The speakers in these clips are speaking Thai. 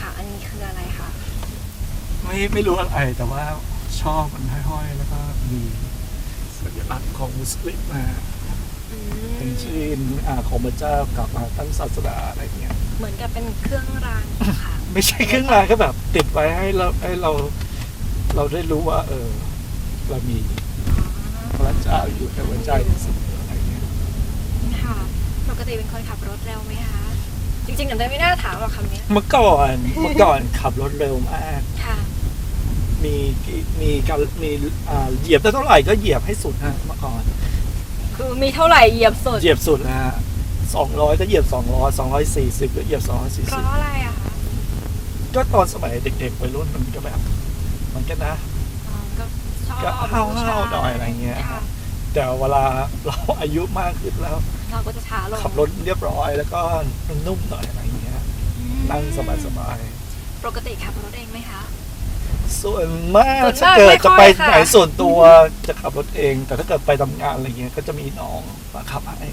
คะอันนี้คืออะไรคะไม่ไม่รู้อะไรแต่ว่าชอบมันห้อยๆ แล้วก็มีสัญลักษณ์ของมุสลิมมาอืเป็นมชื่ออ่าของพระเจ้ากลับมาตั้งศาสดาอะไรเงี้ย เหมือนกับเป็นเครื่องรางค่ะ ไม่ใช่เครื่องรางก็แบบ ติดไว้ให้เราให้เรา เราได้รู้ว่า เออ เรามีพระเจ้าอยู่ในหัวใจเสมออะไรเงี้ยค่ะ ปกติเป็นคนขับรถเร็วไหมคะ จริงๆหนูไม่น่าถามหรอกคำเนี้ยเมื่อก่อนเมื่อก่อนขับรถเร็วมาก ค่ะ มีมีการมีอ่าเหยียบได้เท่าไหร่ก็เหยียบให้สุดฮะเมื่อก่อน คือมีเท่าไหร่เหยียบสุดเหยียบสุดนะฮะสองร้อยก็เหยียบสองร้อยสองร้อยสี่สิบก็เหยียบสองร้อยสี่เพสิบราะอะไรอะคะก็ตอนสมัยเด็กๆวัยรุ่นมันก็แบบ มันก็นะ อ๋อก็ชอบก็ห้าวๆหน่อยอะไรเงี้ย ค่ะแต่เวลาเราอายุมากขึ้นแล้ว เราก็จะช้าลงขับรถเรียบร้อยแล้วก็นุ่มๆหน่อยอะไรเงี้ยอืมนั่งสบายปกติขับรถเองไหมคะ ๆส่วนมากส่วนมากถ้าเกิดไม่ค่จะอยไปค่ะ ไหนส่วนตัวจะขับรถเอง แต่ถ้าเกิดไปทำงานอะไรเงี้ยก็จะมีน้องมาขับให้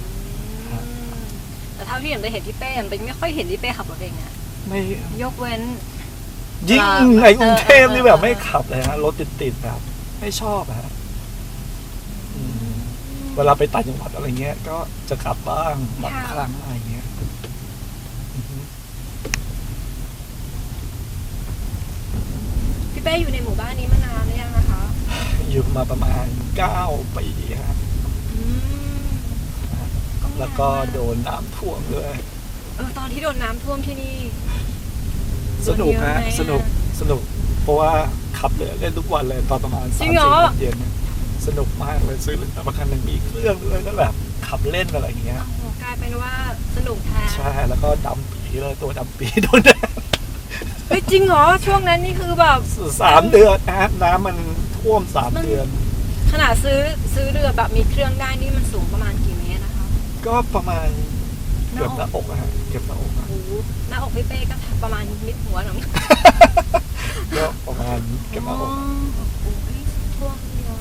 อืมแต่เท่าที่เห็นได้เห็นพี่เป้เป็นไม่ค่อยเห็นพี่เป้ขับรถเองอะไม่ยกเว้น ยิ่งเออในกรุงเทพนี่เออแบบเออไม่ขับเลยฮะรถติดๆแบบไม่ชอบอะฮะอืม เวลาไปต่างจังหวัดอะไรเงี้ย ก็จะขับบ้างบางครั้งอะไรเงี้ยอือฮึพี่เป้อยู่ในหมู่บ้านนี้มานานหรือยังนะคะ อยู่มาประมาณเก้าปีฮะอืมไม่นานแล้วก็โดนน้ำท่วมด้วยเออตอนที่โดนน้ำท่วมที่นี่สนุกฮะโดนเยอะไหมสนุกสนุก เพราะว่าขับเรือเล่นทุกวันเลยตอนประมาณจริสามงเหรสี่อโมงเย็นเนี่ย สนุกมากเลยซื้อเรือมาคันหนึ่งมีเครื่องด้วยก็แบบขับเล่นอะไรอย่างเงี้ยโอ้โหกลายเป็นว่าสนุกแทนใช่แล้วก็ดำปีเลยตัวดำปีโดนแดดเฮ้ยจริงเหรอช่วงนั้นนี่คือแบบสามเดือนนะน้ำมันท่วมสามมันเดือน ขนาดซื้อซื้อเรือแบบมีเครื่องได้นี่มันสูงประมาณกี่เมตรนะคะ ก็ประมาณเกือบหน้าอกอะฮะเกือบหน้าอกอะโอ้โหหน้าอกพี่เป้ก็ประมาณมิดหัวหนูก็ประมาณเกือบหน้าอกอะโอ้ยท่วม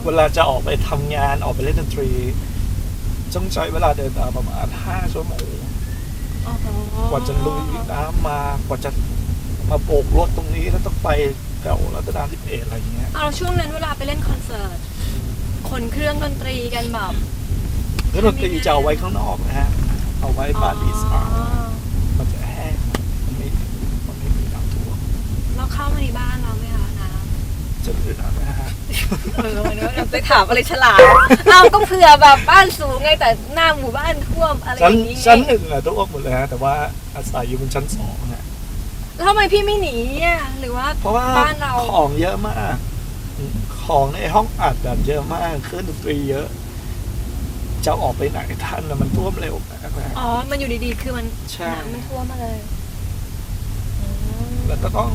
เยอะเวลาจะออกไปทำงานออกไปเล่นดนตรีต้องใช้เวลาเดินทางประมาณห้าชั่วโมงโอ้โหกว่าจะลุยน้ำมากว่าจะมาโบกรถตรงนี้แล้วต้องไปแถวรัตนาธิเบศอะไรอย่างเงี้ยเอาแล้วช่วงนั้นเวลาไปเล่นคอนเสิร์ตขนเครื่องดนตรีกันแบบแล้วดนตรีจะเอาไว้ข้างนอกนะฮะ เอาไว้บาร์ดีสอ๋อมันจะแห้งมันไม่มันไม่มีน้ำท่วม แล้วเข้ามาในบ้านเราไหมคะน้ จะเหลือนะฮะำ เออเนอะไปถามอะไรฉลาดเอาก็เผื่อแบบบ้านสูงไงแต่หน้าหมู่บ้านท่วมอะไรอชั้นย่างนี้ชั้นหนึ่งอะท่วมหมดเลยฮะแต่ว่าอาศัยอยู่บนชั้นสองนะแล้วทำไมพี่ไม่หนีอะหรือว่าเพราะว่าบ้านเราของเยอะมาก ของในห้องอัดแบบเยอะมากเครื่องดนตรีเยอะ จะออกไปไหนทันนะมันท่วมเร็วมากนะอ๋อ มันอยู่ดีๆ คือมันใช่น้ำมันท่วมมาเลยอืม แล้วก็ต้อง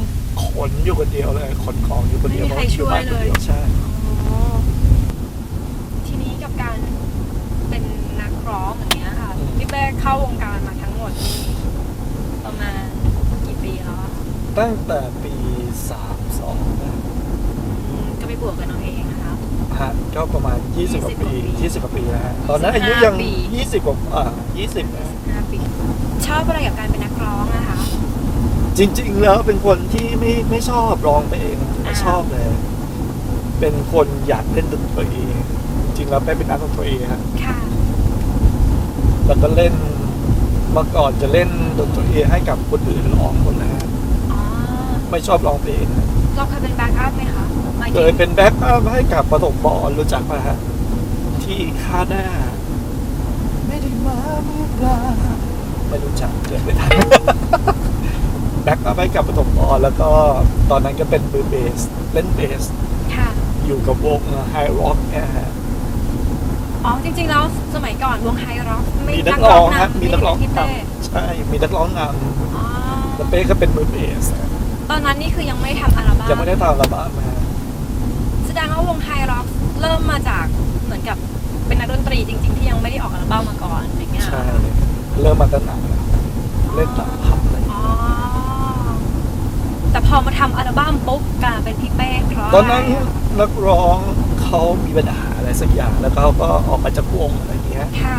ขนอยู่คนเดียวเลย ขนของอยู่คนเดียวไม่มีใครช่วยเลย พราะอบ้านคนดีใช่อ๋อทีนี้ กับการเป็นนักร้องอย่างเงี้ยค่ะพี่แป้เข้าวงการมาทั้งหมดนี่ประมาณกี่ปีแล้วอะตั้งแต่ปีสามสองนะอืมก็ไปบวกกับน้องเองนะคะ ฮะก็ประมาณ 20กว่าปี20 20กว่าปีแล้วฮะตอนนั้นอายุยัง ปี 20กว่าอ่า20นะห้าปีชอบอะไรกับการเป็นนักร้องนะคะ จริง ๆ แล้วเป็นคนที่ไม่ไม่ชอบร้องเพลงไม่อ่าชอบเลย เป็นคนอยากเล่นดนตรีจ ริงๆแล้วเป็นนักดนตรีฮะค่ะ แล้วก็เล่นเมื่อก่อนจะเล่นดนตรีให้กับคนอื่นร้องหมดนะฮะอ๋อ ไม่ชอบร้องเพลงนะเราเคยเป็นแบ็กอัพไหมคะหมายเคถึงยเป็นแบ็คอัพให้กับปฐมบอลรู้จักป่ะฮะที่ค่าหน้า ไม่ได้มามือเปล่าไม่รู้จักเกิดไม่ทัน แบ็คอัพให้กับปฐมบอลแล้วก็ตอนนั้นก็เป็นมือเบสเล่นเบส ค่ะ อยู่กับวงไฮร็อกเนี่ยฮะ อ๋อจริงๆแล้วสมัยก่อนวงไฮร็อกไม่มีนักร้องฮะนำมีนักร้องไได้เป็นพี่นเต้ำใช่ มีนักร้องนอ๋อำแล้วเป้ก็เป็นมือเบสฮะตอนนั้นนี่คือยังไม่ทำอัลบั้มยังไม่ได้ทำอัลบั้มนะฮะแสดงว่าวงไฮร็อกเริ่มมาจากเหมือนกับเป็นนักดนตรีจริง ๆ ที่ยังไม่ได้ออกอัลบั้มมาก่อนอย่างเงี้ยใช่เริ่มมาตั้งนานแล้วเล่นตามผับอะไรอย่างเงี้ย อ๋อแต่พอมาทำอัลบั้มปุ๊บกลายเป็นพี่เป้เพราะตอนนั้นอะไรนักร้อง เขามีปัญหาอะไรสักอย่าง แล้วเขาก็ออกมาจากวงอะไรอย่างเงี้ยค่ะ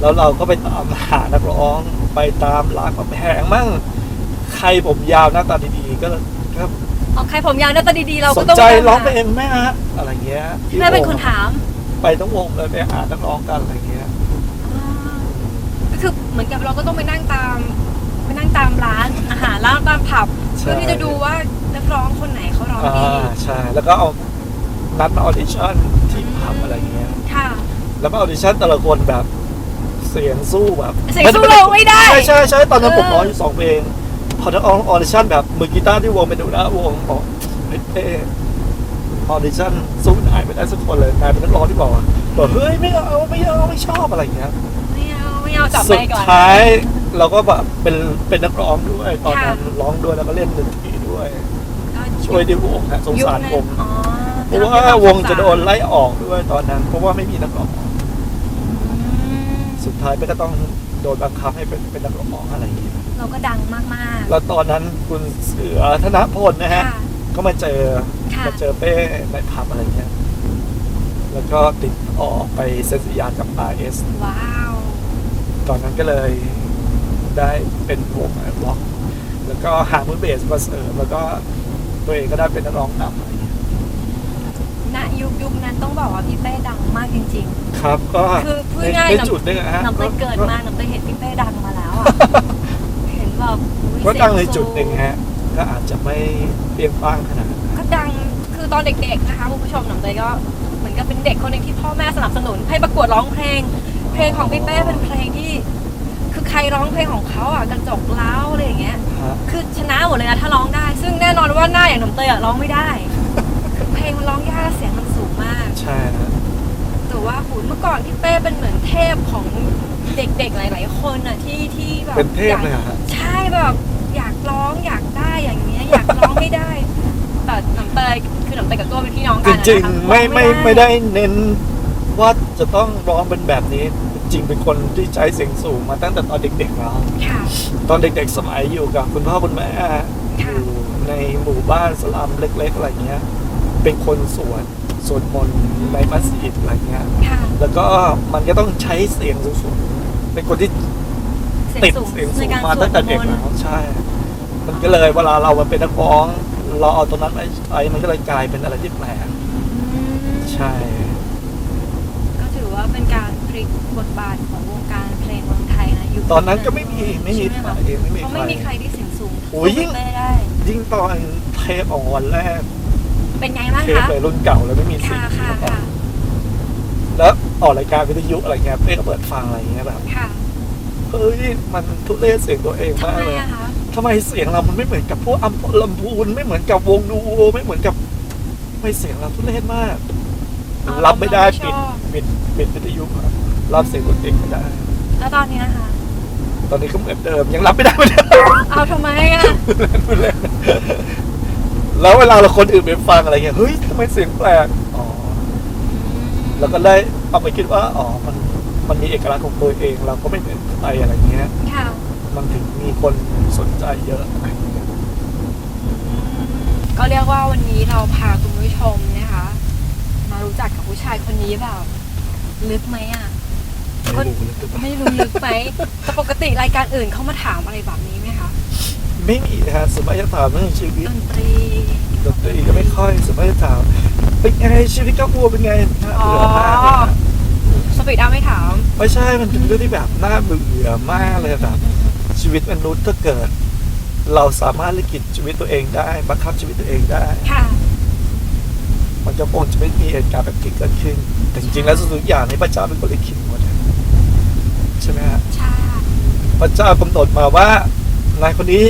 แล้วเราก็ไปตามหานักร้องไปตามร้านกาแพงมั่งใครผมยาวหน้าตาดีๆก็ก็เอาใครผมยาวหน้าตาดีๆเราสก็นต้องใจตามหาร้องเพลงไหมฮะอะไรเงี้ยที่แม่เป็นคนวงถามไปทั้งวงเลยไปหานักร้องกันอะไรเงี้ยก็คือเหมือนกับเราก็ต้องไปนั่งตามไปนั่งตามร้านอาหารร้านตามผับใช่เพื่อที่จะดูว่านักร้องคนไหนเขาร้องอ่าดีใช่แล้วก็เอา นัดมาออดิชั่นที่ผับอะไรเงี้ย ค่ะ แล้วมาออดิชั่นแต่ละคนแบบ เสียงสู้แบบเสียงสู้เราไม่ได้ ใช่ใช่ใช่ตอนนั้นเออผมร้องอยู่สองเพลง พอนักร้องออดิชั่นแบบมือกีตาร์ที่วงเป็นดูหน้าวงบอกเฮ้ยเป้ออดิชั่นสู้นายไม่ได้สักคนเลยนายเป็นนักร้องที่บอกว่าบอกเฮ้ยไม่เอาไม่เอาไม่ชอบอะไรเงี้ยไม่เอาไม่เอาจับสุไปดก่อนท้ายเราก็แบบเป็นเป็นนักร้องด้วย ตอนนั้นค่ะร้องด้วยแล้วก็เล่นดนตรีด้วยก็ช่วยดิวงฮะสงสารยุวคงนั้นอ๋อเพ ราะว่าวงจะโดนไล่ออกด้วยตอนนั้น เพราะว่าไม่มีนักร้องอืมสุดท้ายก็ต้องโดนบังคับให้เป็นเป็นนักร้องอะไรอย่างเงี้ยเราก็ดังมากๆ แล้วตอนนั้นคุณเสือธนพลนะฮะค่ะก็มาเจอค่ะมาเจอเป้ในผับอะไรเงี้ย แล้วก็ติดออกไปเซ็นสัญญากับ RS ว้าว ตอนนั้นก็เลยได้เป็นวงไอ้บล็อก แล้วก็หามือเบสมาเสริมแล้วก็ตัวเองก็ได้เป็นนักร้องนำอะไรเงี้ ยณยุคยุคนั้นต้องบอกว่าพี่เป้ดังมากจริง ครับก็คือพูดในง่ายๆในน้ำจุดหนึงอะฮะๆน้ำเต้ยเกิดมาน้ำเต้ยเห็นพี่เป้ดังมาแล้วอะเห็นแบบอุ๊ยก็ดังในเสียจุดหนึ่งฮะก็อาจจะไม่เปรี้ยงป้างขนาดนั้นก็ดังคือตอนเด็กๆนะคะคุณผู้ชมน้ำเต้ยก็เหมือนกับเป็นเด็กคนหนึ่งที่พ่อแม่สนับสนุน ให้ประกวดร้องเพลง เพลงของพี่เป้เป็นเพลงที่ คือใครร้องเพลงของเขาอะกระจกเล้าวอะไรอย่างเงี้ย ฮะคือชนะหมดเลยนะถ้าร้องได้ ซึ่งแน่นอนว่าหน้าอย่างน้ำเตยอะร้องไม่ได้คือเพ ลงมันร้องยากเสียงมันสูงมาก ใช่ฮะแต่ว่าหูเมื่อก่อนพี่เป้เป็นเหมือนเทพของเด็กๆหลาย ๆ คนอะที่ที่แบบเป็นเทพอยากเลยเหรอฮะ ใช่แบบอยากร้องอยากได้อย่างเงี้ยอยากร้องไม่ได้ แต่น้ำเตยคือน้ำเตยกับตัวเป็นพี่น้องจกันอะริงนะคะๆไม่ไม่ร้องไม่ได้เน้นว่าจะต้องร้องเป็นแบบนี้ จริงเป็นคนที่ใช้เสียงสูงมาตั้งแต่ตอนเด็กๆแล้ว ค่ะ ตอนเด็กๆสมัยอยู่กับคุณพ่อคุณแม่อค่ะยู่ในหมู่บ้านสลัมเล็ก ๆ อะไรเงี้ย เป็นคนสวดสวดมนต์ในมัสยิดอะไรเงี้ยค่ะแล้วก็มันก็ต้องใช้เสียงสูงๆเป็นคนที่เสียงติดสูงเสียงในสูงการมาสวตั้ดงแต่มเด็กนต์แล้วใช่ มันก็เลยเวลาเรามาเป็นนักร้อง เราเอาตรงนั้นไปใช้มันก็เลยกลายเป็นอะไรที่แปลกอืมใช่ ก็ถือว่าเป็นการพลิกบทบาทของวงการเพลงเมืองไทยนะยุคตอนนั้นก็ไม่มีไม่มีใช่ใคไหรคะไม่มีเพราะใครไม่มีใครที่เสียงสูงโอ้ยยิ่ง ไม่ได้ ยิ่งตอนเทปออกวันแรก เป็นไงบ้างเทปคะ เลยรุ่นเก่าแล้วไม่มีเสียค่ะงค่ะแล้วก็ค่ะแล้วออกรายการวิทยุอะไรเงี้ยเป้ก็เปิดฟังอะไรเงี้ยแบบค่ะเฮ้ยมันทุเรศเสียงตัวเองทำมากไมเลยอะคะทำไมเสียงเรามันไม่เหมือนกับพวกอัมพลลำพูนไม่เหมือนกับวงดูโอไม่เหมือนกับทำไม่เสียงเราทุเรศมากรับไม่ได้ปิดปิดปิดวิทยุครับรับเสียงตัวเองไม่ได้ แล้วตอนนี้นะคะตอนนี้ก็เหมือนเดิมยังรับไม่ได้เหมือนเดิมเอาทำไมอะ พูดเล่น แล้วเวลาเราคนอื่นไปฟังอะไรเงี้ยเฮ้ยทำไมเสียงแปลกอ๋อแล้วก็ได้เอาไปคิดว่าอ๋อมันมันมีเอกลักษณ์ของตัวเอง เราก็ไม่เหมือนใครอะไรเงี้ยค่ะมันถึงมีคนสนใจเยอะอะไรเงี้ยก็เรียกว่าวันนี้เราพาคุณผู้ชมนะคะ มารู้จักกับผู้ชายคนนี้แบบลึกไหมอะไม่รู้เลยไม่รู้ลึกไหมแต่ปกติรายการอื่นเขามาถามอะไรแบบนี้ ไหมคะไม่มีฮะสมัยจะถามเรื่องชีวิตดนตรีดนตรีก็ไม่ค่อยสมัยจะถามเป็นไงชีวิตก็กลัวเป็นไงน่าอ๋อเบื่อมากเลยนะสปีดอาไม่ถามไม่ใช่มันเป็นเรื่องที่แบบน่าเบื่อมากเลยแบบชีวิตมนุษย์ถ้าเกิด เราสามารถลิขิตชีวิตตัวเองได้ บังคับชีวิตตัวเองได้ ค่ะ มันจะคงจะไม่มีเหตุการณ์แบบนี้เกิดขึ้นแต่จริงๆแล้วทุกอย่างนี้พระเจ้าเป็นคนลิขิตหมดใช่ไหมฮะ ใช่ พระเจ้ากำหนดมาว่านายคนนี้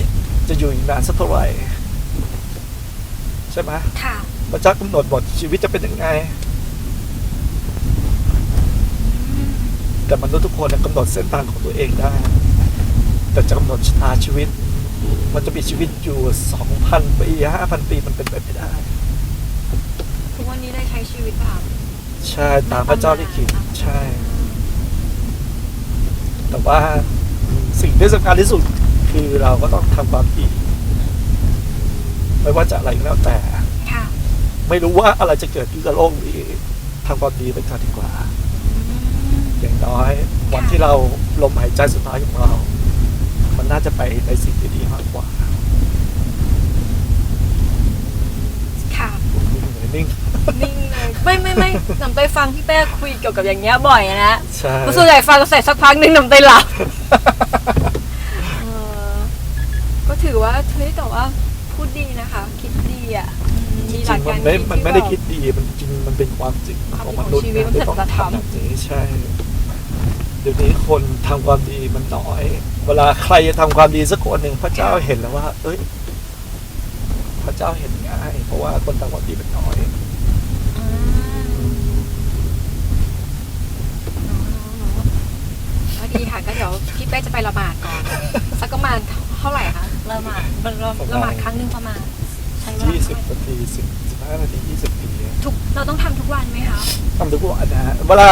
จะอยู่อีกนานสักเท่าไหร่ ใช่ไหมค่ะพระเจ้ากำหนดบทชีวิตจะเป็นยังไง แต่มนุษย์ทุกคนน่ะกำหนดเส้นทางของตัวเองได้ แต่จะกำหนดชะตาชีวิต มันจะมีชีวิตอยู่สองพันปีห้าพันปีมันเป็นไปไม่ได้ ทุกวันนี้ได้ใช้ชีวิตแบบใช่ตามพระเจ้าลิขิตใช่ แต่ว่าสิ่งที่สำคัญที่สุด คือเราก็ต้องทำความดีไม่ว่าจะอะไรก็แล้วแต่ค่ะไม่รู้ว่าอะไรจะเกิดขึ้นกับโลกนี้ทำความดีไปก่อนดีกว่าอืมออย่างน้อยวันที่เราลมหายใจสุดท้ายของเรา มันน่าจะไปในสิ่งที่ดีมากกว่าค่ะนิ่งนิ่งเลยไม่ไม่ไม่หนำเตยฟังพี่เป้คุยเกี่ยวกับอย่างเงี้ยบ่อยนะใช่เพราะส่วนใหญ่ฟังเสร็จสักพักหนึ่งหนำเตยหลับเออ ก็ถือว่าเฮ้ยแต่ว่าพูดดีนะคะ คิดดีอะอืมจมีริหลังกๆมัการนไม่ที่มันไม่ได้แบบคิดดีมันจริงมันเป็นความจริงความของจริงมนุษย์ของชีวิตนะมันที่ต้องสัจธรรมทำแบบนี้ใช่เดี๋ยวนี้คนทำความดีมันน้อย เวลาใครจะทำความดีสักคนหนึ่งพระเจ้าเห็นแล้วว่า เอ้ย พระเจ้าเห็นง่าย เพราะว่าคนทำความดีเป็นน้อยอืมก็ดีค่ะก็เดี๋ยวพี่เป้จะไปละหมาดก่อน สักประมาณเท่าไหร่คะ ละหมาดละละหมาดครั้งหนึ่งประมาณใช้เวลายี่สิบนาทีสิบสิบห้านาทียี่สิบปีทุกเราต้องทำทุกวันไหมคะทำทุกวันนะฮะเวลา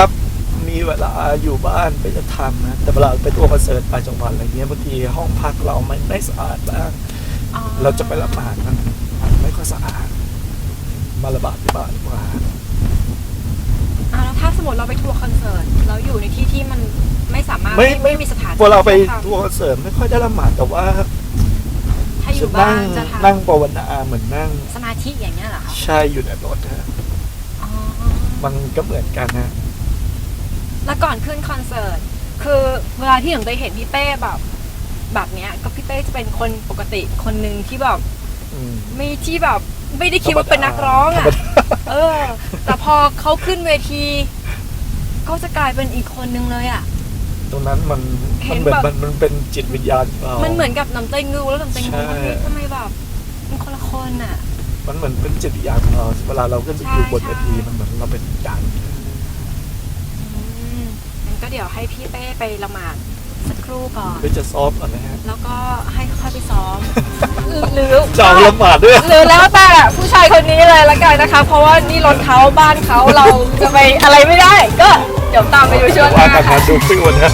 มีเวลาอยู่บ้านไปจะทำนะแต่เวลาไปตัวคอนเสิร์ตไปจังหวัดอะไรเงี้ยบางทีห้องพักเราไม่ไม่สะอาดบ้างอ๋อเราจะไปละหมาดมันมันไม่ค่อยสะอาดมาละบาดที่บ้านดีกว่าอ่าแล้วถ้าสมมติเราไปทัวร์คอนเสิร์ตเราอยู่ในที่ที่มันไม่สามารถไม่ไม่มีสถานพอเราไปที่ทำทัวร์คอนเสิร์ตไม่ค่อยได้ละหมาดแต่ว่าถ้า อจะยู่บ้านั่งนจะทนั่งภาวนาเหมือนนั่งำสมาธิอย่างเงี้ยเหรอคะใช่อยู่ในรถฮะอ๋อมันก็เหมือนกันนะแล้วก่อนขึ้นคอนเสิร์ตคือเวลาที่หนูได้เห็นพี่เป้แบบแบบเนี้ย ก็พี่เป้จะเป็นคนปกติคนหนึ่งที่แบบอืม ไม่ที่แบบไม่ได้คิดว่าเป็นนักร้องธรอะ รมดา เออ แต่พอเขาขึ้นเวที ก็จะกลายเป็นอีกคนนึงเลยอะ ตรงนั้นมันเห็มันนเหมือนแบบ มันมันเป็นจิตวิญญาณของเรามันเหมือนกับน้ำเตยงูแล้วน้ำเตยงูใช่ว่าเฮ้ยทำไมแบบมันคนละคนอะ มันเหมือนเป็นจิตวิญญาณของเราเวลาเราขึ้นไปใช่อยู่บนใช่เวทีมันเหมือนเราเป็นดังอืมงั้นก็เดี๋ยวให้พี่เป้ไปละหมาดสักครู่ก่อนหรือจะซ้อมก่อนนะฮะแล้วก็ให้ค่อยไปซ้อมหรือจะเอาละหมาดด้วย หรือแล้วแต่ผู้ชายคนนี้เลยละกันนะคะ เพราะว่านี่รถเขาบ้านเขาเราจะไปอะไรไม่ได้ ก็ เดี๋ยวตามไปดูช่วงหว่าน้าค่ะนะดูฟิวนะ